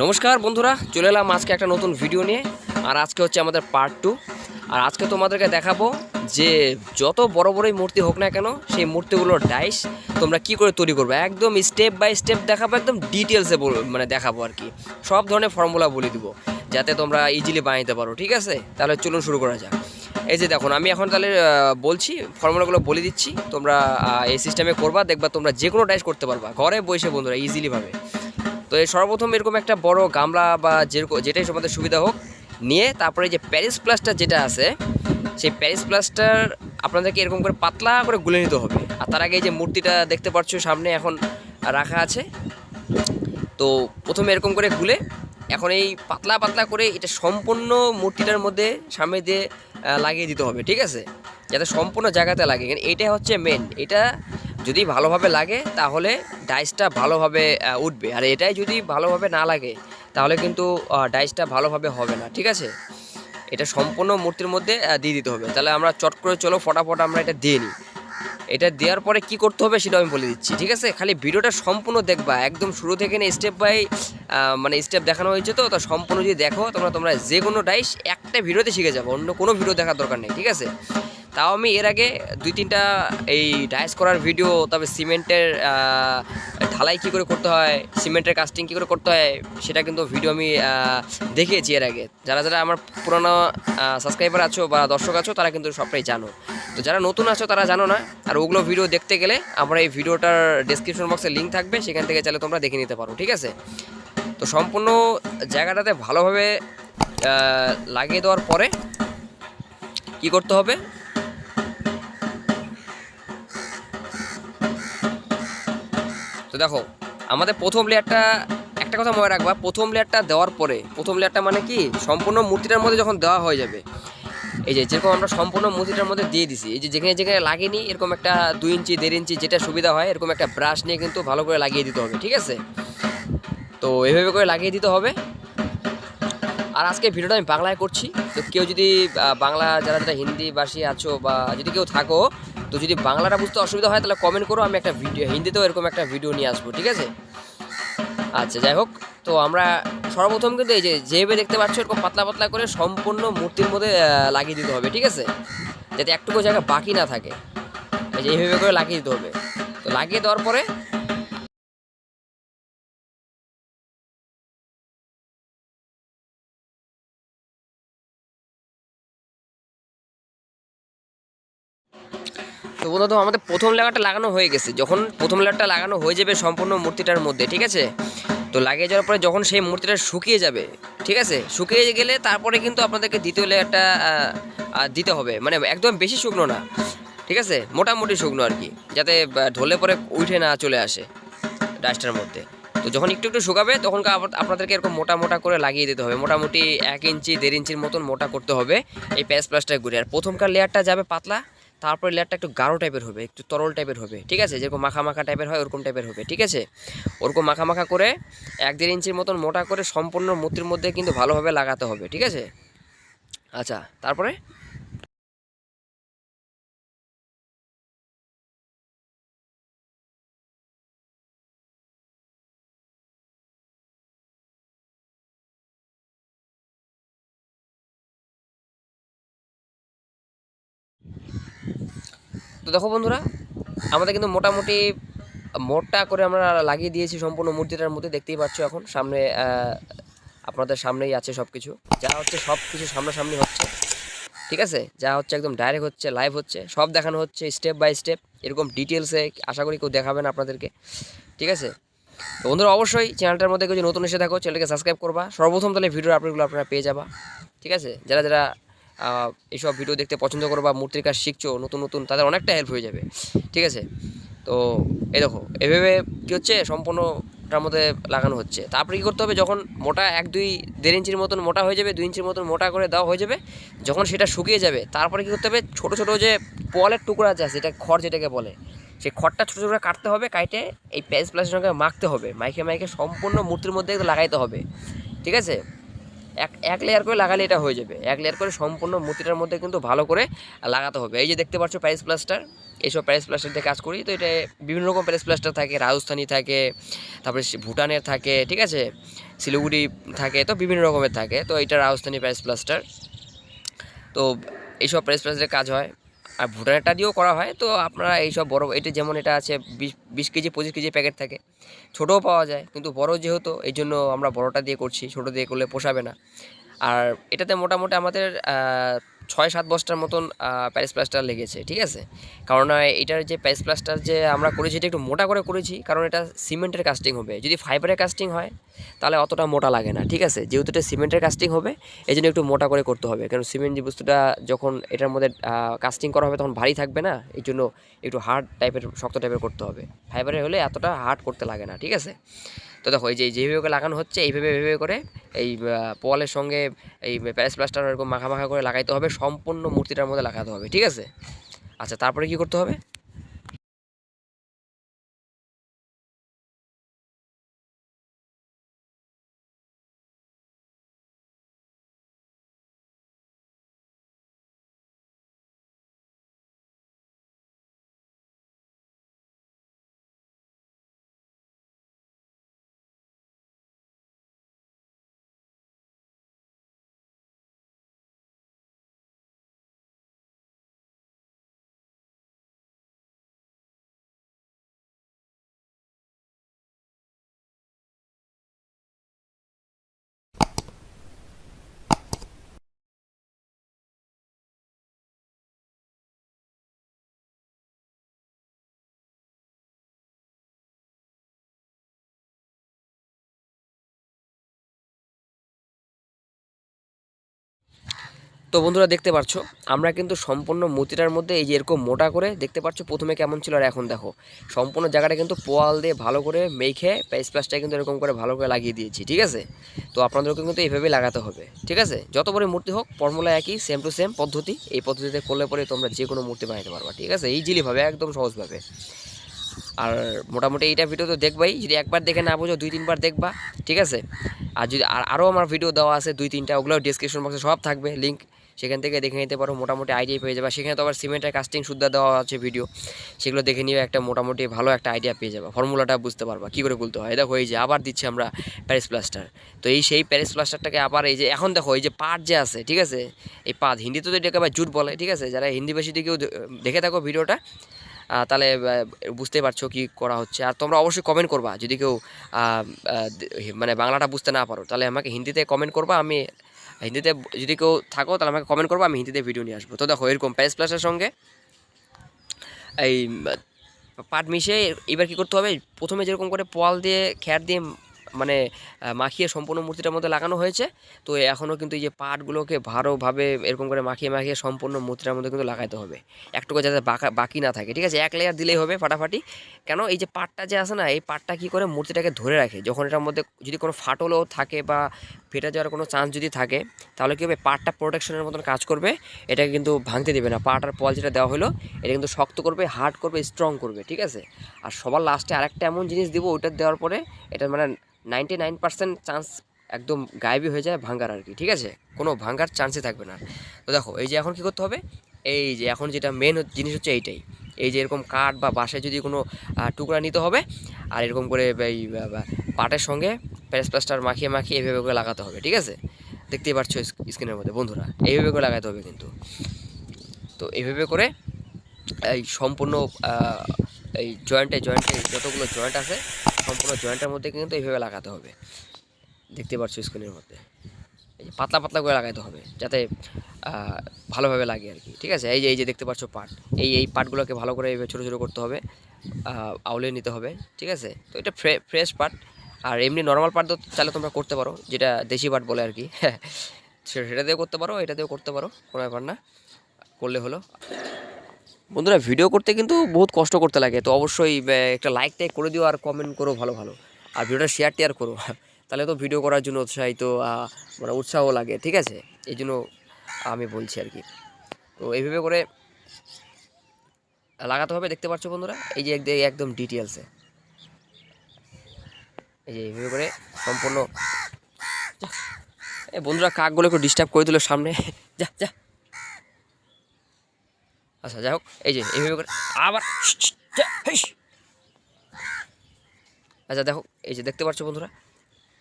নমস্কার বন্ধুরা, চলে এলাম আজকে একটা নতুন ভিডিও নিয়ে, আর আজকে হচ্ছে আমাদের পার্ট টু আর আজকে তোমাদেরকে দেখাবো যে যত বড় বড়ই মূর্তি হোক না কেন, সেই মূর্তিগুলোর ডাইস তোমরা কি করে তৈরি করবে? একদম স্টেপ বাই স্টেপ দেখাবো, একদম ডিটেলসে মানে দেখাবো আর কি। সব ধরনের ফর্মুলা বলে দিব, যাতে তোমরা ইজিলি বানাইতে পারো, ঠিক আছে? তাহলে চলুন শুরু করা যাক। এই যে দেখুন, আমি এখন তাহলে বলছি ফর্মুলাগুলো বলে দিচ্ছি, তোমরা এই সিস্টেমে করবা, দেখবা তোমরা যে কোনো ডাইস করতে পারবা, ঘরে বসে বন্ধুরা ইজিলি ভাবে। তো এই সর্বপ্রথম এরকম একটা বড় গামলা বা যেরকম যেটাই তোমাদের সুবিধা হোক, নিয়ে তারপরে যে প্যারিস প্লাস্টার যেটা আছে, সেই প্যারিস প্লাস্টার আপনাদেরকে এরকম করে পাতলা করে গুলে নিতে হবে। আর তার আগে এই যে মূর্তিটা দেখতে পাচ্ছ সামনে এখন রাখা আছে। তো প্রথমে এরকম করে গুলে এখন এই পাতলা পাতলা করে এটা সম্পূর্ণ মূর্তিটার মধ্যে সামনে দিয়ে লাগিয়ে দিতে হবে, ঠিক আছে? যাতে সম্পূর্ণ জায়গাতে লাগে। এটা হচ্ছে মেন এটা যদি ভালোভাবে লাগে, তাহলে ডাইসটা ভালোভাবে উঠবে। আর এটাই যদি ভালোভাবে না লাগে, তাহলে কিন্তু ডাইসটা ভালোভাবে হবে না, ঠিক আছে? এটা সম্পূর্ণ মূর্তির মধ্যে দিয়ে দিতে হবে। তাহলে আমরা চট করে চলো, ফটাফট আমরা এটা দিয়ে নিই। এটা দেওয়ার পরে কি করতে হবে সেটা আমি বলে দিচ্ছি, ঠিক আছে? খালি ভিডিওটা সম্পূর্ণ দেখবা, একদম শুরু থেকে নিয়ে স্টেপ বাই মানে স্টেপ দেখানো হয়েছে তো তো সম্পূর্ণ যদি দেখো, তোমরা তোমরা যে কোনো ডাইস একটা ভিডিওতে শিখে যাব, অন্য কোনো ভিডিও দেখার দরকার নেই, ঠিক আছে? তাও আমি এর আগে দুই তিনটা এই ডাইস করার ভিডিও তবে সিমেন্টের ঢালাই কী করে করতে হয়, সিমেন্টের কাস্টিং কী করে করতে হয়, সেটা কিন্তু ভিডিও আমি দেখিয়েছি এর আগে। যারা যারা আমার পুরনো সাবস্ক্রাইবার আছো বা দর্শক আছো, তারা কিন্তু সবটাই জানো। তো যারা নতুন আছো, তারা জানো না। আর ওগুলো ভিডিও দেখতে গেলে আমরা এই ভিডিওটার ডেসক্রিপশন বক্সে লিঙ্ক থাকবে, সেখান থেকে চাইলে তোমরা দেখে নিতে পারো, ঠিক আছে? তো সম্পূর্ণ জায়গাটাতে ভালোভাবে লাগিয়ে দেওয়ার পরে কি করতে হবে? তো দেখো, আমাদের প্রথম লেয়ারটা, একটা কথা মনে রাখবা, প্রথম লেয়ারটা দেওয়ার পরে, প্রথম লেয়ারটা মানে কি, সম্পূর্ণ মূর্তিটার মধ্যে যখন দেওয়া হয়ে যাবে, এই যে যেরকম আমরা সম্পূর্ণ মূর্তিটার মধ্যে দিয়ে দিছি, এই যে যেখানে যেখানে লাগেনি এরকম একটা দুই ইঞ্চি, দেড় ইঞ্চি যেটা সুবিধা হয়, এরকম একটা ব্রাশ নিয়ে কিন্তু ভালো করে লাগিয়ে দিতে হবে, ঠিক আছে? তো এভাবে করে লাগিয়ে দিতে হবে। আর আজকে ভিডিওটা আমি বাংলায় করছি, তো কেউ যদি বাংলা যারা যারা হিন্দিভাষী আছো বা যদি কেউ থাকো তো যদি বাংলাটা বুঝতে অসুবিধা হয়, তাহলে কমেন্ট করো, আমি একটা ভিডিও হিন্দিতেও এরকম একটা ভিডিও নিয়ে আসব, ঠিক আছে? আচ্ছা যাই হোক, তো আমরা সর্বপ্রথম কিন্তু এই যে, যেভাবে দেখতে পাচ্ছ, এরকম পাতলা পাতলা করে সম্পূর্ণ মূর্তির মধ্যে লাগিয়ে দিতে হবে, ঠিক আছে? যাতে একটুকু জায়গা বাকি না থাকে। এইভাবে করে লাগিয়ে দিতে হবে। তো লাগিয়ে দেওয়ার পরে তো আমাদের প্রথম লেয়ারটা লাগানো হয়ে গেছে। যখন প্রথম লেয়ারটা লাগানো হয়ে যাবে সম্পূর্ণ মূর্তিটার মধ্যে, ঠিক আছে? তো লাগিয়ে যাওয়ার পরে যখন সেই মূর্তিটা শুকিয়ে যাবে, ঠিক আছে? শুকিয়ে গেলে তারপরে কিন্তু আপনাদেরকে দ্বিতীয় লেয়ারটা দিতে হবে। মানে একদম বেশি শুকনো না, ঠিক আছে? মোটামুটি শুকনো আর কি, যাতে ঢলে পরে উঠে না চলে আসে ডাস্টার মধ্যে। তো যখন একটু একটু শুকাবে, তখন আপনাদেরকে এরকম মোটা মোটা করে লাগিয়ে দিতে হবে। মোটামুটি এক ইঞ্চি, দেড় ইঞ্চির মতন মোটা করতে হবে এই প্যাস প্লাস্টার ঘুরে আর প্রথমকার লেয়ারটা যাবে পাতলা তারপরে লেয়ারটা একটু গাঢ় টাইপের হবে, একটু তরল টাইপের হবে, ঠিক আছে? যেরকম মাখা মাখা টাইপের হয়, ওরকম টাইপের হবে, ঠিক আছে? ওরকম মাখা মাখা করে এক দেড় ইঞ্চির মতন মোটা করে সম্পূর্ণ মূর্তির মধ্যে কিন্তু ভালোভাবে লাগাতে হবে, ঠিক আছে? আচ্ছা তারপরে? তো দেখো বন্ধুরা, আমাদের কিন্তু মোটামুটি মোটা করে আমরা লাগিয়ে দিয়েছি সম্পূর্ণ মূর্তিটার মধ্যে, দেখতেই পাচ্ছ এখন, সামনে আপনাদের সামনেই আছে সব কিছু যা হচ্ছে সব কিছু সামনাসামনি হচ্ছে, ঠিক আছে? যা হচ্ছে একদম ডাইরেক্ট হচ্ছে লাইভ হচ্ছে, সব দেখানো হচ্ছে স্টেপ বাই স্টেপ এরকম ডিটেলসে আশা করি কেউ দেখাবেন আপনাদেরকে, ঠিক আছে? তো বন্ধুরা, অবশ্যই চ্যানেলটার মধ্যে কেউ যদি নতুন এসে থাকো চ্যানেলকে সাবস্ক্রাইব করবা। সর্বপ্রথম তাহলে ভিডিওর আপডেটগুলো আপনারা পেয়ে যাবা, ঠিক আছে? যারা যারা এইসব ভিডিও দেখতে পছন্দ করো বা মূর্তির কাজ শিখছো, নতুন নতুন, তাদের অনেকটা হেল্প হয়ে যাবে। ঠিক আছে? তো এই দেখো, এভাবে কী হচ্ছে? সম্পূর্ণটার মধ্যে লাগানো হচ্ছে। তারপরে কী করতে হবে? যখন মোটা এক দুই দেড় ইঞ্চির মতন মোটা হয়ে যাবে, দুই ইঞ্চির মতন মোটা করে দেওয়া হয়ে যাবে, যখন সেটা শুকিয়ে যাবে, তারপরে কী করতে হবে? ছোটো ছোটো যে পোয়ালের টুকরা আছে, যেটা খড় যেটাকে বলে সেই খড়টা ছোটো ছোটো কাটতে হবে, কাটে এই প্যাস প্লাসের সঙ্গে মাখতে হবে। মাইকে মাইকে সম্পূর্ণ মূর্তির মধ্যে লাগাইতে হবে। ঠিক আছে? এক এক লেয়ার করে লাগালে এটা হয়ে যাবে। এক লেয়ার করে সম্পূর্ণ মূর্তিটার মধ্যে কিন্তু ভালো করে লাগাতে হবে। এই যে দেখতে পাচ্ছ প্যারিস প্লাস্টার এইসব প্যারিস প্লাস্টার দিয়ে কাজ করি। তো এটা বিভিন্ন রকম প্যারিস প্লাস্টার থাকে, রাজস্থানী থাকে, তারপরে ভুটানের থাকে, ঠিক আছে? শিলিগুড়ি থাকে, তো বিভিন্ন রকমের থাকে। তো এটা রাজস্থানী প্যারিস প্লাস্টার তো এইসব প্যারিস প্লাস্টারের কাজ হয়। আর ভুটানেরটা দিয়েও করা হয়। তো আপনারা এইসব বড় এটা যেমন এটা আছে, বিশ বিশ কেজি, পঁচিশ কেজি প্যাকেট থাকে। ছোটোও পাওয়া যায়, কিন্তু বড় যেহেতু, এই জন্য আমরা বড়টা দিয়ে করছি, ছোটো দিয়ে করলে পোষাবে না। আর এটাতে মোটামুটি আমাদের ছয় সাত বস্তার মতন প্যারিস প্লাস্টার লেগেছে, ঠিক আছে? কারণ এটার যে প্যারিস প্লাস্টার যে আমরা করেছি, এটা একটু মোটা করে করেছি, কারণ এটা সিমেন্টের কাস্টিং হবে। যদি ফাইবারের কাস্টিং হয়, তাহলে অতটা মোটা লাগে না, ঠিক আছে? যেহেতু এটা সিমেন্টের কাস্টিং হবে এই জন্য একটু মোটা করে করতে হবে। কারণ সিমেন্ট যে বস্তুটা যখন এটার মধ্যে কাস্টিং করা হবে, তখন ভারী থাকবে না এই জন্য একটু হার্ড টাইপের শক্ত টাইপের করতে হবে। ফাইবারের হলে এতটা হার্ড করতে লাগে না, ঠিক আছে? তো দেখো, এই যে যেভাবে লাগানো হচ্ছে, এইভাবে এইভাবে করে এই পোয়ালের সঙ্গে এই প্যারেস প্লাস্টার এরকম মাখা মাখা করে লাগাইতে হবে, সম্পূর্ণ মূর্তিটার মধ্যে লাগাতে হবে, ঠিক আছে? আচ্ছা তারপরে কি করতে হবে? তো বন্ধুরা দেখতে পাচ্ছ আমরা কিন্তু সম্পূর্ণ মূর্তিটার মধ্যে এই যে এরকম মোটা করে দেখতে পাচ্ছ প্রথমে কেমন ছিল আর এখন দেখো। সম্পূর্ণ জায়গাটা কিন্তু পোয়াল দিয়ে ভালো করে মেখে পেস প্লাসটা কিন্তু এরকম করে ভালো করে লাগিয়ে দিয়েছি, ঠিক আছে? তো আপনাদেরকে কিন্তু এইভাবেই লাগাতে হবে, ঠিক আছে? যত বড় মূর্তি হোক ফর্মুলা একই সেম টু সেম পদ্ধতি, এই পদ্ধতিতে করলে পরে তোমরা যে কোনো মূর্তি বানাতে পারবা, ঠিক আছে? ইজিলিভাবে একদম সহজভাবে। আর মোটামুটি এইটা ভিডিও তো দেখবাই, যদি একবার দেখে না বোঝো, দুই তিনবার দেখবা, ঠিক আছে? আর যদি আর আরও আমার ভিডিও দেওয়া আছে, দুই তিনটা ওগুলো ডিসক্রিপশন বক্সে সব থাকবে লিঙ্ক সেখান থেকে দেখে নিতে পারো, মোটামুটি আইডিয়া পেয়ে যাবে। সেখানে তো আবার সিমেন্টের কাস্টিং সুদ্ধা দেওয়া আছে ভিডিও সেগুলো দেখে নিয়ে একটা মোটামুটি ভালো একটা আইডিয়া পেয়ে যাবে। ফর্মুলাটা বুঝতে পারবা, কী করে বলতে হয়? দেখো, এই যে আবার দিচ্ছি আমরা প্যারিস প্লাস্টার তো এই সেই প্যারিস প্লাস্টারটাকে আবার এই যে, এখন দেখো, এই যে পাট যে আছে, ঠিক আছে? এই পাত হিন্দিতে তো এটাকে আবার জুট বলে, ঠিক আছে? যারা হিন্দি বেশি দিকেও দেখে থাকো ভিডিওটা তাহলে বুঝতে পারছ কি করা হচ্ছে। আর তোমরা অবশ্যই কমেন্ট করবা, যদি কেউ মানে বাংলাটা বুঝতে না পারো, তাহলে আমাকে হিন্দিতে কমেন্ট করবা, আমি হিন্দিতে যদি কেউ থাকো, তাহলে আমাকে কমেন্ট করব, আমি হিন্দিতে ভিডিও নিয়ে আসব। তো দেখো, এরকম প্যারিস প্লাসের সঙ্গে এই পাট মিশিয়ে এবার কী করতে হবে? প্রথমে যেরকম করে পোয়াল দিয়ে, খ্যার দিয়ে মানে মাখিয়ে সম্পূর্ণ মূর্তিটার মধ্যে লাগানো হয়েছে। তো এখনও কিন্তু এই যে পাটগুলোকে ভালোভাবে এরকম করে মাখিয়ে মাখিয়ে সম্পূর্ণ মূর্তিটার মধ্যে কিন্তু লাগাইতে হবে। একটুকু যাতে বাকা, বাকি না থাকে, ঠিক আছে? এক লেয়ার দিলেই হবে ফাটাফাটি। কেন? এই যে পাটটা যে আছে না, এই পাটটা কি করে মূর্তিটাকে ধরে রাখে? যখন এটার মধ্যে যদি কোনো ফাটলও থাকে বা ফেটে যাওয়ার কোনো চান্স যদি থাকে, তাহলে কী হবে? পাটটা প্রোটেকশনের মতন কাজ করবে, এটাকে কিন্তু ভাঙতে দেবে না। পাট আর পল যেটা দেওয়া হলো, এটা কিন্তু শক্ত করবে হার্ড করবে স্ট্রং করবে, ঠিক আছে? আর সবার লাস্টে আরেকটা এমন জিনিস দিব, ওইটা দেওয়ার পরে এটা মানে নাইনটি নাইন পার্সেন্ট চান্স একদম গায়েবই হয়ে যায় ভাঙ্গার আর কি, ঠিক আছে? কোনো ভাঙ্গার চান্সই থাকবে না। তো দেখো, এই যে এখন কী করতে হবে? এই যে এখন যেটা মেন জিনিস হচ্ছে এইটাই। এই যে এরকম কাঠ বা বাঁশে যদি কোনো টুকরা নিতে হবে, আর এরকম করে এই পাটের সঙ্গে প্যারেস প্লাস্টার মাখিয়ে মাখিয়ে এইভাবে করে লাগাতে হবে, ঠিক আছে? দেখতেই পাচ্ছ স্ক্রিনের মধ্যে, বন্ধুরা, এইভাবে করে লাগাতে হবে কিন্তু। তো এইভাবে করে এই সম্পূর্ণ এই জয়েন্টে জয়েন্টে যতগুলো জয়েন্ট আছে সম্পূর্ণ জয়েন্টের মধ্যে কিন্তু এইভাবে লাগাতে হবে। দেখতে পাচ্ছ স্ক্রিনের মধ্যে। পাতলা পাতলা করে লাগাতে হবে, যাতে ভালোভাবে লাগে আর কি, ঠিক আছে? এই যে এই যে দেখতে পাচ্ছ পাট এই এই পাটগুলোকে ভালো করে এইভাবে ছোটো ছোটো করতে হবে আউলে নিতে হবে, ঠিক আছে? তো এটা ফ্রেশ পাট আর এমনি নর্মাল পাট তো চাইলে তোমরা করতে পারো, যেটা দেশি পাট বলে আর কি সে- সেটা দিয়েও করতে পারো, এটা দিয়েও করতে পারো, কোনো ব্যাপার না, করলে হলো। বন্ধুরা ভিডিও করতে কিন্তু বহুত কষ্ট করতে লাগে, তো অবশ্যই একটা লাইক টাইক করে দিও আর কমেন্ট করো ভালো ভালো। আর ভিডিওটা শেয়ার টেয়ার করো। তাহলে তো ভিডিও করার জন্য উৎসাহিত মানে উৎসাহ লাগে, ঠিক আছে? এই জন্য আমি বলছি আর কি। তো এইভাবে করে লাগাতে হবে, দেখতে পাচ্ছ বন্ধুরা? এই যে একদম ডিটেলসে এই যে এইভাবে করে সম্পূর্ণ। বন্ধুরা, কাকগুলো একটু ডিস্টার্ব করে দিল সামনে। যা যা। আচ্ছা যাই হোক, এই যে, এইভাবে করে আবার আচ্ছা দেখো, এই যে দেখতে পাচ্ছ বন্ধুরা,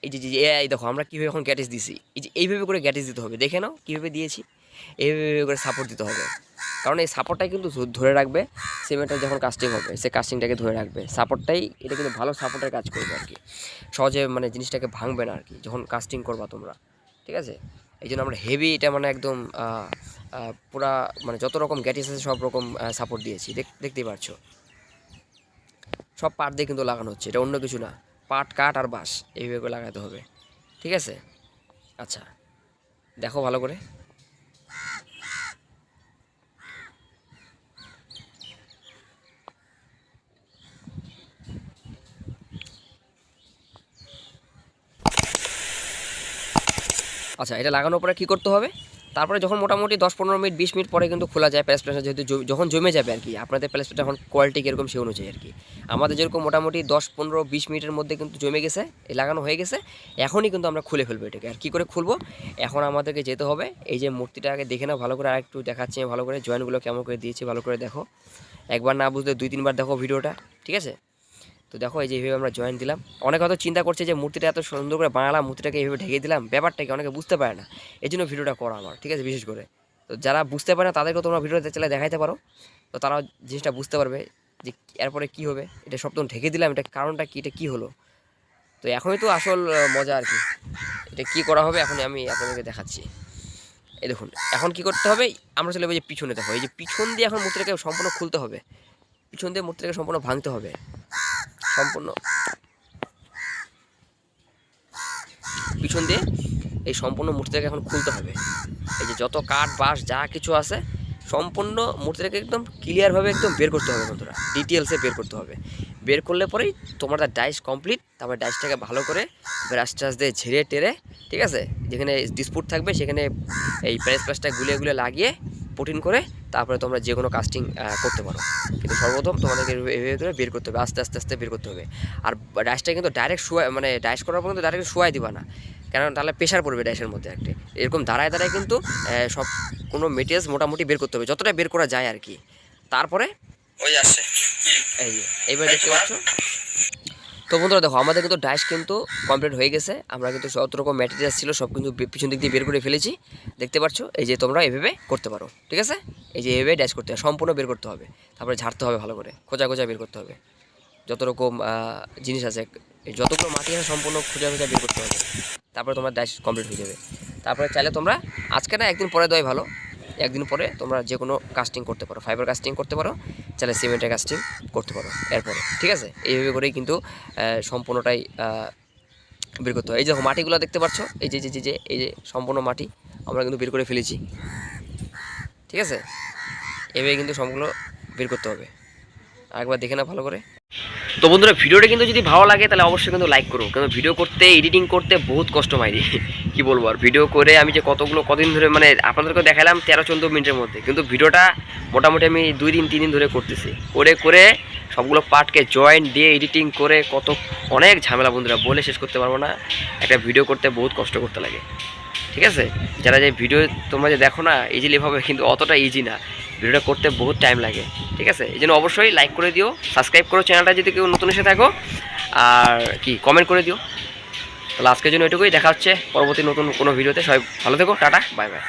এই যে এই দেখো, আমরা কীভাবে এখন গ্যাটেজ দিছি। এই যে, এইভাবে করে গ্যাটেজ দিতে হবে। দেখে নাও, কীভাবে দিয়েছি। এইভাবে করে সাপোর্ট দিতে হবে। কারণ এই সাপোর্টটাই কিন্তু ধরে রাখবে সিমেন্টটা যখন কাস্টিং হবে, সে কাস্টিংটাকে ধরে রাখবে। সাপোর্টটাই এটা কিন্তু ভালো সাপোর্টের কাজ করবে আর কি। সহজে মানে জিনিসটাকে ভাঙবে না আর কি, যখন কাস্টিং করবা তোমরা। ঠিক আছে? এই জন্য আমরা হেভি এটা মানে একদম পুরা মানে যত রকম গ্যাটিস আছে সব রকম সাপোর্ট দিয়েছি। দেখ- দেখতেই পারছ? সব পাট দিয়ে কিন্তু লাগানো হচ্ছে, এটা অন্য কিছু না। পাট কাঠ আর বাঁশ, এইভাবে লাগাতে হবে। ঠিক আছে? আচ্ছা দেখো ভালো করে। আচ্ছা এটা লাগানোর পরে কী করতে হবে? তারপরে যখন মোটামুটি দশ পনেরো মিনিট, বিশ মিনিট পরে কিন্তু খোলা যায় প্যালেস প্লেসটা যেহেতু যখন জমে যাবে আর কি আপনাদের প্যালেস প্লেসটা এখন কোয়ালিটি কীরকম সে অনুযায়ী আর কি আমাদের যেরকম মোটামুটি দশ পনেরো, বিশ মিনিটের মধ্যে কিন্তু জমে গেছে এই লাগানো হয়ে গেছে, এখনই কিন্তু আমরা খুলে ফেলব এটাকে। আর কী করে খুলবো? এখন আমাদেরকে যেতে হবে। এই যে মূর্তিটাকে দেখে নাও, ভালো করে আর একটু দেখাচ্ছি, ভালো করে জয়েন্টগুলো কেমন করে দিয়েছি, ভালো করে দেখো। একবার না বুঝলে দুই তিনবার দেখো ভিডিওটা, ঠিক আছে? তো দেখো এই যে এইভাবে আমরা জয়েন দিলাম। অনেকে হয়তো চিন্তা করছে যে মূর্তিটা এত সুন্দর করে বানালাম, মূর্তিটাকে এইভাবে ঢেকে দিলাম, ব্যাপারটা কি অনেকে বুঝতে পারে না। এই জন্য ভিডিওটা করা আমার, ঠিক আছে? বিশেষ করে। তো যারা বুঝতে পারে না, তাদেরকেও তোমরা ভিডিওতে চাইলে দেখাইতে পারো। তো তারাও জিনিসটা বুঝতে পারবে যে এরপরে কি হবে। এটা সব ঢেকে দিলাম, এটা কারণটা কি, এটা কী হলো? তো এখনই তো আসল মজা আর কি। এটা কি করা হবে এখন আমি আপনাদেরকে দেখাচ্ছি। এই দেখুন, এখন কি করতে হবে? আমরা চলে যে পিছনে, দেখো। এই যে পিছন দিয়ে এখন মূর্তিটাকে সম্পূর্ণ খুলতে হবে। পিছন দিয়ে মূর্তিটাকে সম্পূর্ণ ভাঙতে হবে। সম্পূর্ণ। পিছন দিয়ে এই সম্পূর্ণ মূর্তিটাকে এখন খুলতে হবে। এই যে যত কাঠ, বাঁশ, যা কিছু আছে, সম্পূর্ণ মূর্তিটাকে একদম ক্লিয়ারভাবে একদম বের করতে হবে বন্ধুরা। ডিটেলসে বের করতে হবে। বের করলে পরেই তোমার ডাইস কমপ্লিট তারপরে ডাইসটাকে ভালো করে ব্রাশ ট্রাশ দিয়ে ঝেড়ে টেরে ঠিক আছে? যেখানে ডিসপুট থাকবে, সেখানে এই প্রেস প্লাসটা গুলিয়ে গুলিয়ে লাগিয়ে প্রোটিন করে তারপরে তোমরা যে কোনো কাস্টিং করতে পারো। কিন্তু সর্বপ্রথম তোমাদেরকে এভাবে করে বের করতে হবে আস্তে আস্তে আস্তে বের করতে হবে। আর ডাইসটা কিন্তু ডাইরেক্ট শুয়া মানে ডাইস করার পর কিন্তু ডাইরেক্ট শুয়াই দিবা না। কেন তাহলে প্রেশার পড়বে ডাইসের মধ্যে একটা। এরকম দাঁড়ায় দাঁড়ায় কিন্তু সব কোনো মেটেরিয়ালস মোটামুটি বের করতে হবে। যতটা বের করা যায় আর কি। তারপরে ওই আসছে। এই যে এইবার দেখতে পাচ্ছ? তো বন্ধুরা দেখো, আমাদের কিন্তু ডাইস কিন্তু কমপ্লিট হয়ে গেছে। আমরা কিন্তু যত রকম ম্যাটেরিয়ালস ছিল সব কিন্তু পিছন দিক দিয়ে বের করে ফেলেছি। দেখতে পাচ্ছ, এই যে তোমরা এভাবে করতে পারো, ঠিক আছে? এই যে এভাবে ড্যাশ করতে হবে সম্পূর্ণ বের করতে হবে। তারপরে ঝাড়তে হবে ভালো করে খোঁজা খোঁজা বের করতে হবে। যত রকম জিনিস আছে যতগুলো মাটি আছে সম্পূর্ণ খোঁজা খোঁজা বের করতে হবে। তারপরে তোমার ড্যাশ কমপ্লিট হয়ে যাবে। তারপরে চাইলে তোমরা, আজকে না, একদিন পরে দেওয়াই ভালো। একদিন পরে তোমরা যে কোনো কাস্টিং করতে পারো। ফাইবার কাস্টিং করতে পারো, চাইলে সিমেন্টের কাস্টিং করতে পারো এরপরে, ঠিক আছে? এইভাবে করেই কিন্তু সম্পূর্ণটাই বের করতে হয়। এই যে মাটিগুলো দেখতে পাচ্ছ? এই যে যে যে, এই যে সম্পূর্ণ মাটি আমরা কিন্তু বের করে ফেলেছি। ঠিক আছে? এভাবে কিন্তু সবগুলো বের করতে হবে। আরেকবার দেখে না ভালো করে। তো বন্ধুরা, ভিডিওটা কিন্তু যদি ভালো লাগে, তাহলে অবশ্যই কিন্তু লাইক করো। কারণ ভিডিও করতে এডিটিং করতে বহুত কষ্ট মাইরি কি বলব আর? ভিডিও করে আমি যে কতগুলো, কদিন ধরে মানে আপনাদেরকে দেখালাম তেরো, চোদ্দ মিনিটের মধ্যে। কিন্তু ভিডিওটা মোটামুটি আমি দুই দিন, তিন দিন ধরে করতেছি। করে করে সবগুলো পার্টকে জয়েন্ট দিয়ে এডিটিং করে কত, অনেক ঝামেলা বন্ধুরা, বলে শেষ করতে পারব না। একটা ভিডিও করতে বহুত কষ্ট করতে লাগে। ঠিক আছে? যারা যে ভিডিও তোমরা যে দেখো না ইজিলি ভাবে কিন্তু অতটা ইজি না। ভিডিওটা করতে বহুত টাইম লাগে। ঠিক আছে? এই জন্য অবশ্যই লাইক করে দিও। সাবস্ক্রাইব করো চ্যানেলটা যদি কেউ নতুন এসে থাকো। আর কি কমেন্ট করে দিও। তাহলে আজকের জন্য এটুকুই। দেখা হচ্ছে পরবর্তী নতুন কোনো ভিডিওতে। সবাই ভালো থেকো, টাটা, বাই বাই।